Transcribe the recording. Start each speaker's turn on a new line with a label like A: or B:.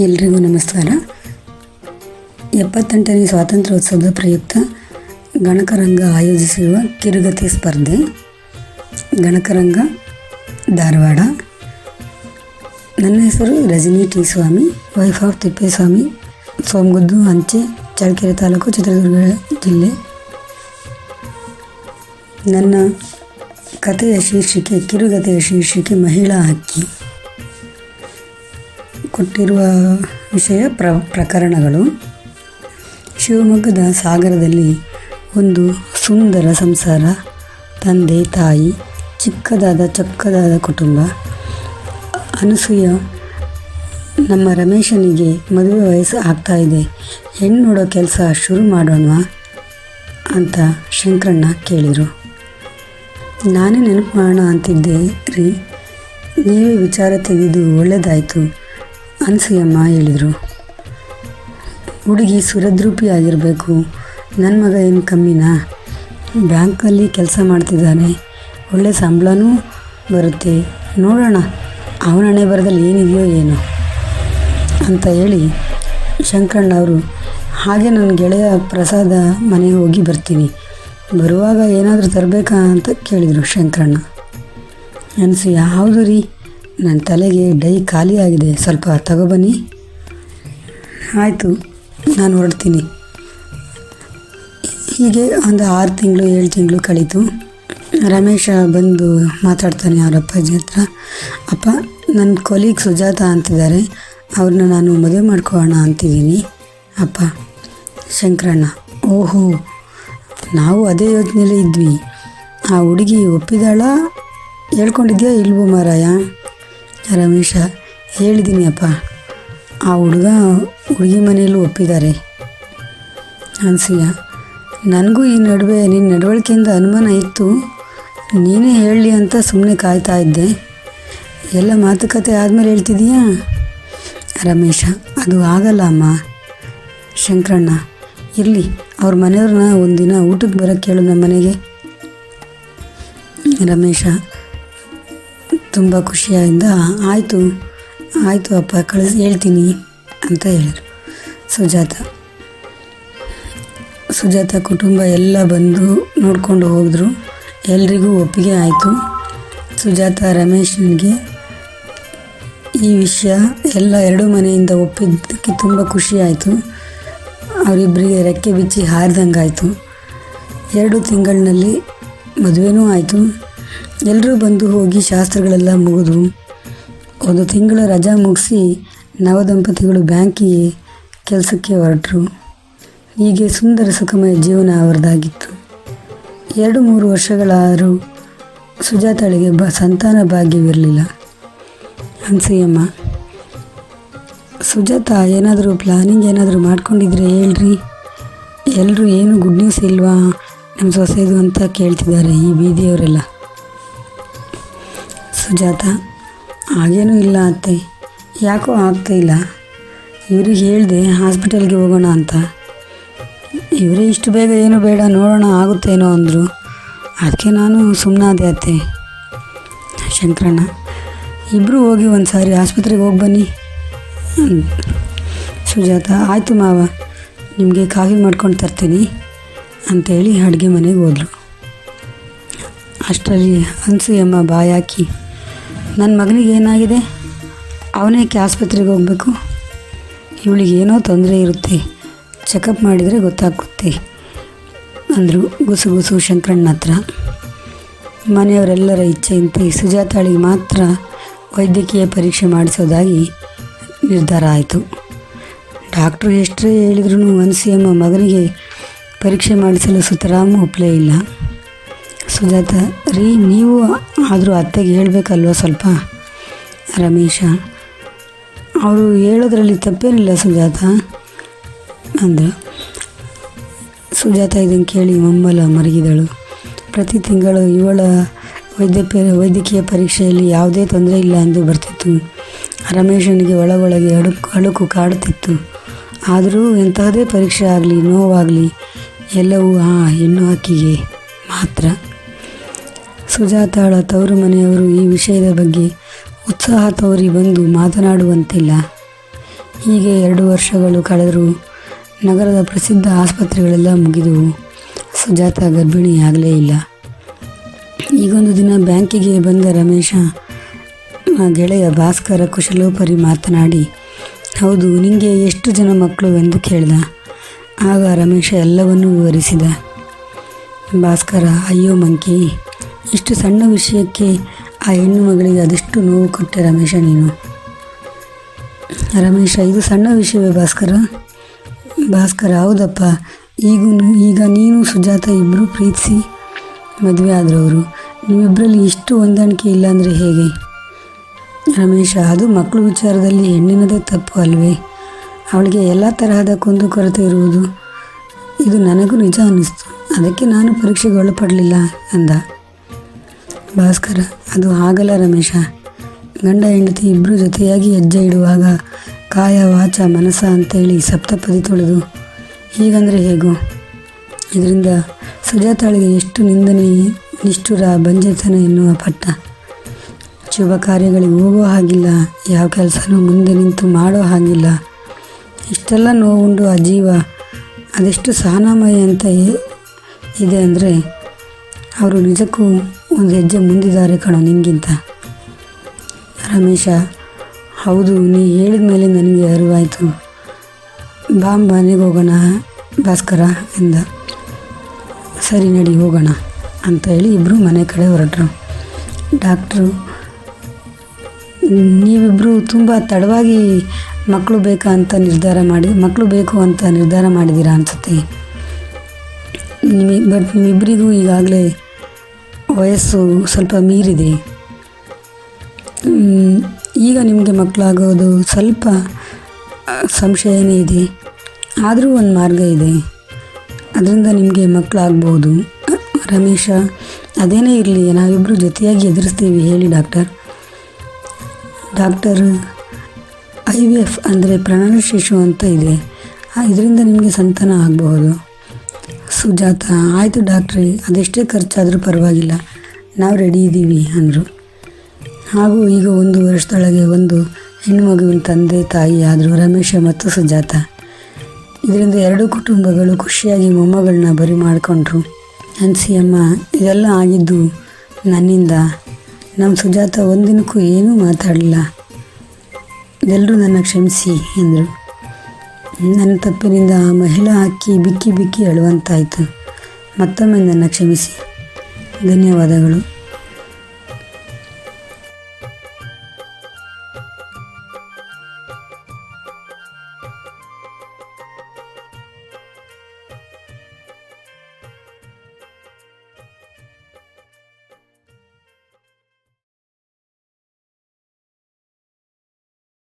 A: ಎಲ್ರಿಗೂ ನಮಸ್ಕಾರ ಎಪ್ಪತ್ತೆಂಟನೇ ಸ್ವಾತಂತ್ರ್ಯೋತ್ಸವದ ಪ್ರಯುಕ್ತ ಗಣಕರಂಗ ಆಯೋಜಿಸಿರುವ ಕಿರುಗತೆ ಸ್ಪರ್ಧೆ ಗಣಕರಂಗ ಧಾರವಾಡ ನನ್ನ ಹೆಸರು Rajani T Swamy wife of Thippeswamy Somaguddu ಅಂಚೆ ಚಳ್ಳಕೆರೆ ತಾಲೂಕು ಚಿತ್ರದುರ್ಗ ಜಿಲ್ಲೆ ನನ್ನ ಕಥೆಯ ಶೀರ್ಷಿಕೆ ಕಿರುಗತೆಯ ಶೀರ್ಷಿಕೆ ಮಹಿಳಾ ಹಕ್ಕಿ ಕೊಟ್ಟಿರುವ ವಿಷಯ ಪ್ರ ಪ್ರಕರಣಗಳು. ಶಿವಮೊಗ್ಗದ ಸಾಗರದಲ್ಲಿ ಒಂದು ಸುಂದರ ಸಂಸಾರ, ತಂದೆ, ತಾಯಿ, ಚಿಕ್ಕದಾದ, ಚೊಕ್ಕದಾದ ಕುಟುಂಬ. ಅನಸೂಯ, ನಮ್ಮ ರಮೇಶನಿಗೆ ಮದುವೆ ವಯಸ್ಸು ಆಗ್ತಾ ಇದೆ. ಹೆಣ್ಣು ನೋಡೋ ಕೆಲಸ ಶುರು ಮಾಡೋಣ ಅಂತ ಶಂಕರಣ್ಣ ಕೇಳಿದರು ನಾನೇ ನೆನಪು ಮಾಡೋಣ ಅಂತಿದ್ದೆ ರೀ. ನೀವೇ ವಿಚಾರ ತೆಗೆದು ಒಳ್ಳೆಯದಾಯಿತು ಅನಸೂಯಮ್ಮ ಹೇಳಿದರು. ಹುಡುಗಿ ಸುರದ್ರೂಪಿ ಆಗಿರಬೇಕು. ನನ್ನ ಮಗ ಏನು ಕಮ್ಮಿನಾ? ಬ್ಯಾಂಕಲ್ಲಿ ಕೆಲಸ ಮಾಡ್ತಿದ್ದಾನೆ. ಒಳ್ಳೆ ಸಂಬಳನೂ ಬರುತ್ತೆ. ನೋಡೋಣ, ಅವನ ಹಣೆ ಬರದಲ್ಲಿ ಏನಿದೆಯೋ ಏನೋ ಅಂತ ಹೇಳಿ ಶಂಕರಣ್ಣ ಅವರು, ಹಾಗೆ ನನ್ನ ಗೆಳೆಯ ಪ್ರಸಾದ ಮನೆಗೆ ಹೋಗಿ ಬರ್ತೀನಿ. ಬರುವಾಗ ಏನಾದರೂ ತರಬೇಕಾ ಅಂತ ಕೇಳಿದರು ಶಂಕರಣ್ಣ. ಅನಿಸು ಯಾವುದು ರೀ. ನನ್ನ ತಲೆಗೆ ಡೈ ಖಾಲಿ ಆಗಿದೆ. ಸ್ವಲ್ಪ ತಗೊಬನ್ನಿ ಆಯಿತು, ನಾನು ಹೊರಡ್ತೀನಿ. ಹೀಗೆ ಒಂದು ಆರು ತಿಂಗಳು, ಏಳು ತಿಂಗಳು ಕಳೀತು. ರಮೇಶ ಬಂದು ಮಾತಾಡ್ತಾನೆ ಅವ್ರ ಅಪ್ಪಾಜಿ ಹತ್ರ. ಅಪ್ಪ, ನನ್ನ ಕೊಲೀಗ್ ಸುಜಾತ ಅಂತಿದ್ದಾರೆ. ಅವ್ರನ್ನ ನಾನು ಮದುವೆ ಮಾಡ್ಕೊಳ್ಳೋಣ ಅಂತಿದ್ದೀನಿ. ಅಪ್ಪ, ಶಂಕರಣ್ಣ, ಓಹೋ, ನಾವು ಅದೇ ಯೋಚನೆಯಲ್ಲೇ ಇದ್ವಿ. ಆ ಹುಡುಗಿ ಒಪ್ಪಿದಾಳ ಹೇಳ್ಕೊಂಡಿದ್ಯಾ ಇಲ್ವೋ ಮಾರಾಯ? ರಮೇಶ ಹೇಳಿದ್ದೀನಿ ಅಪ್ಪ ಆ ಹುಡುಗ ಹುಡುಗಿ ಮನೆಯಲ್ಲೂ ಒಪ್ಪಿದ್ದಾರೆ. ಅನ್ಸಿಯ, ನನಗೂ ಈ ನಡುವೆ ನಿನ್ನ ನಡವಳಿಕೆಯಿಂದ ಅನುಮಾನ ಇತ್ತು. ನೀನೇ ಹೇಳಲಿ ಅಂತ ಸುಮ್ಮನೆ ಕಾಯ್ತಾ ಇದ್ದೆ. ಎಲ್ಲ ಮಾತುಕತೆ ಆದಮೇಲೆ ಹೇಳ್ತಿದೀಯಾ? ರಮೇಶ, ಅದು ಆಗಲ್ಲ ಅಮ್ಮ. ಶಂಕರಣ್ಣ, ಇರಲಿ, ಅವ್ರ ಮನೆಯವ್ರನ್ನ ಒಂದಿನ ಊಟಕ್ಕೆ ಬರೋಕ್ಕೆ ಹೇಳು ನಮ್ಮ ಮನೆಗೆ ರಮೇಶ ತುಂಬ ಖುಷಿಯಾಗಿಂದ ಆಯಿತು ಆಯಿತು ಅಪ್ಪ, ಕಳಿಸಿ, ಹೇಳ್ತೀನಿ, ಅಂತ ಹೇಳಿದರು. ಸುಜಾತ. ಸುಜಾತ ಕುಟುಂಬ ಎಲ್ಲ ಬಂದು ನೋಡಿಕೊಂಡು ಹೋದರು. ಎಲ್ರಿಗೂ ಒಪ್ಪಿಗೆ ಆಯಿತು. ಸುಜಾತ ರಮೇಶನಿಗೆ ಈ ವಿಷಯ ಎಲ್ಲ ಎರಡು ಮನೆಯಿಂದ ಒಪ್ಪಿದ್ದಕ್ಕೆ ತುಂಬ ಖುಷಿ ಆಯಿತು. ಅವರಿಬ್ಬರಿಗೆ ರೆಕ್ಕೆ ಬಿಚ್ಚಿ ಹಾರಿದಂಗಾಯಿತು. ಎರಡು ತಿಂಗಳಿನಲ್ಲಿ ಮದುವೆನೂ ಆಯಿತು. ಎಲ್ಲರೂ ಬಂದು ಹೋಗಿ ಶಾಸ್ತ್ರಗಳೆಲ್ಲ ಮುಗಿದು ಒಂದು ತಿಂಗಳ ರಜಾ ಮುಗಿಸಿ ನವದಂಪತಿಗಳು ಬ್ಯಾಂಕಿಗೆ ಕೆಲಸಕ್ಕೆ ಹೊರಟರು. ಹೀಗೆ ಸುಂದರ ಸುಖಮಯ ಜೀವನ ಅವರದಾಗಿತ್ತು. ಎರಡು ಮೂರು ವರ್ಷಗಳಾದರೂ ಸುಜಾತಾಳಿಗೆ ಬ ಸಂತಾನ ಭಾಗ್ಯವಿರಲಿಲ್ಲ. ಅನ್ಸಯ್ಯಮ್ಮ ಸುಜಾತ ಏನಾದರೂ ಪ್ಲಾನಿಂಗ್ ಏನಾದರೂ ಮಾಡ್ಕೊಂಡಿದ್ರೆ ಹೇಳ್ರಿ. ಎಲ್ಲರೂ ಏನು ಗುಡ್ ನ್ಯೂಸ್ ಇಲ್ವಾ? ನಮ್ಮ ಸೊಸೆದು ಅಂತ ಕೇಳ್ತಿದ್ದಾರೆ ಈ ಬೀದಿಯವರೆಲ್ಲ. ಸುಜಾತ, ಹಾಗೇನೂ ಇಲ್ಲ ಅತ್ತೆ. ಯಾಕೋ ಆಗ್ತಾಯಿಲ್ಲ ಇವ್ರಿಗೆ ಹೇಳಿದೆ ಹಾಸ್ಪಿಟಲ್ಗೆ ಹೋಗೋಣ ಅಂತ. ಇವರೇ ಇಷ್ಟು ಬೇಗ ಏನು ಬೇಡ, ನೋಡೋಣ ಆಗುತ್ತೇನೋ ಅಂದರು. ಅದಕ್ಕೆ ನಾನು ಸುಮ್ಮನಾದೆ ಅತ್ತೆ. ಶಂಕರಣ್ಣ ಇಬ್ಬರು ಹೋಗಿ ಒಂದು ಸಾರಿ ಆಸ್ಪತ್ರೆಗೆ ಹೋಗಿ ಬನ್ನಿ. ಸುಜಾತ, ಆಯಿತು ಮಾವ, ನಿಮಗೆ ಕಾಫಿ ಮಾಡ್ಕೊಂಡು ತರ್ತೀನಿ. ಅಂತೇಳಿ ಅಡುಗೆ ಮನೆಗೆ ಹೋದರು. ಅಷ್ಟರಲ್ಲಿ ಅನ್ಸೂಯಮ್ಮ ಬಾಯಾಕಿ ನನ್ನ ಮಗನಿಗೆ ಏನಾಗಿದೆ? ಅವನೇಕೆ ಆಸ್ಪತ್ರೆಗೆ ಹೋಗಬೇಕು? ಇವಳಿಗೆ ಏನೋ ತೊಂದರೆ ಇರುತ್ತೆ. ಚೆಕಪ್ ಮಾಡಿದರೆ ಗೊತ್ತಾಗುತ್ತೆ ಅಂದರು ಗುಸು ಗುಸು ಶಂಕರಣ್ಣ ಹತ್ರ. ಮನೆಯವರೆಲ್ಲರ ಇಚ್ಛೆಯಂತೆ ಸುಜಾತಾಳಿಗೆ ಮಾತ್ರ ವೈದ್ಯಕೀಯ ಪರೀಕ್ಷೆ ಮಾಡಿಸೋದಾಗಿ ನಿರ್ಧಾರ ಆಯಿತು. ಡಾಕ್ಟ್ರು ಎಷ್ಟೇ ಹೇಳಿದ್ರು ಮನಸ್ಸಿಯಮ್ಮ ಮಗನಿಗೆ ಪರೀಕ್ಷೆ ಮಾಡಿಸಲು ಸುತರಾಮ್ ಒಪ್ಪಲೇ ಇಲ್ಲ. ಸುಜಾತ, ರೀ, ನೀವು ಆದರೂ ಅತ್ತೆಗೆ ಹೇಳಬೇಕಲ್ವ ಸ್ವಲ್ಪ? ರಮೇಶ, ಅವರು ಹೇಳೋದ್ರಲ್ಲಿ ತಪ್ಪೇನಿಲ್ಲ ಸುಜಾತ. ಅಂದರು. ಸುಜಾತ ಇದನ್ನು ಕೇಳಿ ಮಮ್ಮಲ ಮರಗಿದಳು. ಪ್ರತಿ ತಿಂಗಳು ಇವಳ ವೈದ್ಯ ವೈದ್ಯಕೀಯ ಪರೀಕ್ಷೆಯಲ್ಲಿ ಯಾವುದೇ ತೊಂದರೆ ಇಲ್ಲ ಎಂದು ಬರ್ತಿತ್ತು. ರಮೇಶನಿಗೆ ಒಳಗೊಳಗೆ ಅಡುಕು, ಅಳುಕು ಕಾಡುತ್ತಿತ್ತು. ಆದರೂ ಎಂತಹದೇ ಪರೀಕ್ಷೆ ಆಗಲಿ, ನೋವಾಗಲಿ, ಎಲ್ಲವೂ ಆ ಹೆಣ್ಣು ಹಕ್ಕಿಗೆ ಮಾತ್ರ. ಸುಜಾತಾಳ ತವರು ಮನೆಯವರು ಈ ವಿಷಯದ ಬಗ್ಗೆ ಉತ್ಸಾಹ ತೋರಿ ಬಂದು ಮಾತನಾಡುವಂತಿಲ್ಲ. ಹೀಗೆ ಎರಡು ವರ್ಷಗಳು ಕಳೆದರೂ ನಗರದ ಪ್ರಸಿದ್ಧ ಆಸ್ಪತ್ರೆಗಳೆಲ್ಲ ಮುಗಿದವು. ಸುಜಾತ ಗರ್ಭಿಣಿಯಾಗಲೇ ಇಲ್ಲ. ಈಗೊಂದು ದಿನ ಬ್ಯಾಂಕಿಗೆ ಬಂದ ರಮೇಶ ಗೆಳೆಯ ಭಾಸ್ಕರ ಕುಶಲೋಪರಿ ಮಾತನಾಡಿ, ಹೌದು ನಿಮಗೆ ಎಷ್ಟು ಜನ ಮಕ್ಕಳು ಎಂದು ಕೇಳಿದ. ಆಗ ರಮೇಶ ಎಲ್ಲವನ್ನೂ ವಿವರಿಸಿದ. ಭಾಸ್ಕರ, ಅಯ್ಯೋ ಮಂಕಿ ಇಷ್ಟು ಸಣ್ಣ ವಿಷಯಕ್ಕೆ ಆ ಹೆಣ್ಣು ಮಗಳಿಗೆ ಅದೆಷ್ಟು ನೋವು ಕೊಟ್ಟೆ ರಮೇಶ ನೀನು. ರಮೇಶ, ಇದು ಸಣ್ಣ ವಿಷಯವೇ ಭಾಸ್ಕರ? ಭಾಸ್ಕರ, ಹೌದಪ್ಪ. ಈಗ ಈಗ ನೀನು ಸುಜಾತ ಇಬ್ಬರು ಪ್ರೀತಿಸಿ ಮದುವೆ ಆದರವರು. ನೀವಿಬ್ಬರಲ್ಲಿ ಇಷ್ಟು ಹೊಂದಾಣಿಕೆ ಇಲ್ಲ ಅಂದರೆ ಹೇಗೆ? ರಮೇಶ, ಅದು ಮಕ್ಕಳು ವಿಚಾರದಲ್ಲಿ ಹೆಣ್ಣಿನದೇ ತಪ್ಪು ಅಲ್ವೇ? ಅವಳಿಗೆ ಎಲ್ಲ ತರಹದ ಕುಂದುಕೊರತೆ ಇರುವುದು. ಇದು ನನಗೂ ನಿಜ ಅನ್ನಿಸ್ತು ಅದಕ್ಕೆ ನಾನು ಪರೀಕ್ಷೆಗೆ ಒಳಪಡಲಿಲ್ಲ ಅಂದ. ಭಾಸ್ಕರ, ಅದು ಆಗಲ್ಲ ರಮೇಶ. ಗಂಡ ಹೆಂಡತಿ ಇಬ್ಬರು ಜೊತೆಯಾಗಿ ಹೆಜ್ಜೆ ಇಡುವಾಗ ಕಾಯ, ವಾಚ ಮನಸ ಅಂತೇಳಿ ಸಪ್ತಪದಿ ತೊಳೆದು, ಹೀಗಂದರೆ ಹೇಗೋ? ಇದರಿಂದ ಸುಜಾತಾಳಿಗೆ ಎಷ್ಟು ನಿಂದನೆ, ನಿಷ್ಠುರ ಬಂಜೆತನ ಎನ್ನುವ ಪಟ್ಟ. ಶುಭ ಕಾರ್ಯಗಳಿಗೆ ಹೋಗೋ ಹಾಗಿಲ್ಲ, ಯಾವ ಕೆಲಸನೂ ಮುಂದೆ ನಿಂತು ಮಾಡೋ ಹಾಗಿಲ್ಲ. ಇಷ್ಟೆಲ್ಲ ನೋವುಂಡು ಆ ಜೀವ, ಅದೆಷ್ಟು ಸಹನಾಮಯ ಅಂತ ಇದೆ ಅಂದರೆ, ಅವರು ನಿಜಕ್ಕೂ ಒಂದು ಹೆಜ್ಜೆ ಮುಂದಿದ್ದಾರೆ ಕಣೋ ನಿನಗಿಂತ. ರಮೇಶ, ಹೌದು, ನೀ ಹೇಳಿದ ಮೇಲೆ ನನಗೆ ಅರಿವಾಯಿತು. ಬಾ ಮನೆಗೆ ಹೋಗೋಣ, ಭಾಸ್ಕರ ಎಂದ. ಸರಿ ನಡಿ, ಹೋಗೋಣ ಅಂತ ಹೇಳಿ ಇಬ್ಬರು ಮನೆ ಕಡೆ ಹೊರಟರು. ಡಾಕ್ಟ್ರು ನೀವಿಬ್ಬರು ತುಂಬ ತಡವಾಗಿ ಮಕ್ಕಳು ಬೇಕಾ ಅಂತ ನಿರ್ಧಾರ ಮಾಡಿ, ಮಕ್ಕಳು ಬೇಕು ಅಂತ ನಿರ್ಧಾರ ಮಾಡಿದ್ದೀರಾ ಅನಿಸುತ್ತೆ. ನಿಮಗೆ ಬಟ್ ನಿಮ್ಮಿಬ್ಬರಿಗೂ ಈಗಾಗಲೇ ವಯಸ್ಸು ಸ್ವಲ್ಪ ಮೀರಿದೆ. ಈಗ ನಿಮಗೆ ಮಕ್ಕಳಾಗೋದು ಸ್ವಲ್ಪ ಸಂಶಯನೇ ಇದೆ. ಆದರೂ ಒಂದು ಮಾರ್ಗ ಇದೆ. ಅದರಿಂದ ನಿಮಗೆ ಮಕ್ಕಳಾಗ್ಬೋದು. ರಮೇಶ, ಅದೇನೇ ಇರಲಿ ನಾವಿಬ್ಬರು ಜೊತೆಯಾಗಿ ಎದುರಿಸ್ತೀವಿ ಹೇಳಿ doctor. Doctor, I V F ಅಂದರೆ ಪ್ರಣಾಳ ಶಿಶು ಅಂತ ಇದೆ. ಇದರಿಂದ ನಿಮಗೆ ಸಂತಾನ ಆಗಬಹುದು ಸುಜಾತ, ಆಯಿತು ಡಾಕ್ಟ್ರಿ, ಅದೆಷ್ಟೇ ಖರ್ಚಾದರೂ ಪರವಾಗಿಲ್ಲ. ನಾವು ರೆಡಿ ಇದ್ದೀವಿ, ಅಂದರು. ಹಾಗೂ ಈಗ ಒಂದು ವರ್ಷದೊಳಗೆ ಒಂದು ಹೆಣ್ಣು ಮಗುವಿನ ತಂದೆ, ತಾಯಿ ಆದರು ರಮೇಶ ಮತ್ತು ಸುಜಾತ. ಇದರಿಂದ ಎರಡು ಕುಟುಂಬಗಳು ಖುಷಿಯಾಗಿ ಮೊಮ್ಮಗಳನ್ನ ಬರಿ ಮಾಡಿಕೊಂಡ್ರು. ಅನ್ಸಿ ಅಮ್ಮ ಇದೆಲ್ಲ ಆಗಿದ್ದು ನನ್ನಿಂದ. ನಮ್ಮ ಸುಜಾತ ಒಂದಿನಕ್ಕೂ ಏನೂ ಮಾತಾಡಲಿಲ್ಲ. ಎಲ್ಲರೂ ನನ್ನ ಕ್ಷಮಿಸಿ ಎಂದರು ನನ್ನ ತಪ್ಪಿನಿಂದ ಆ ಮಹಿಳಾ ಹಕ್ಕಿ ಬಿಕ್ಕಿ ಬಿಕ್ಕಿ ಅಳುವಂತಾಯಿತು. ಮತ್ತೊಮ್ಮೆ ನನ್ನ ಕ್ಷಮಿಸಿ. ಧನ್ಯವಾದಗಳು.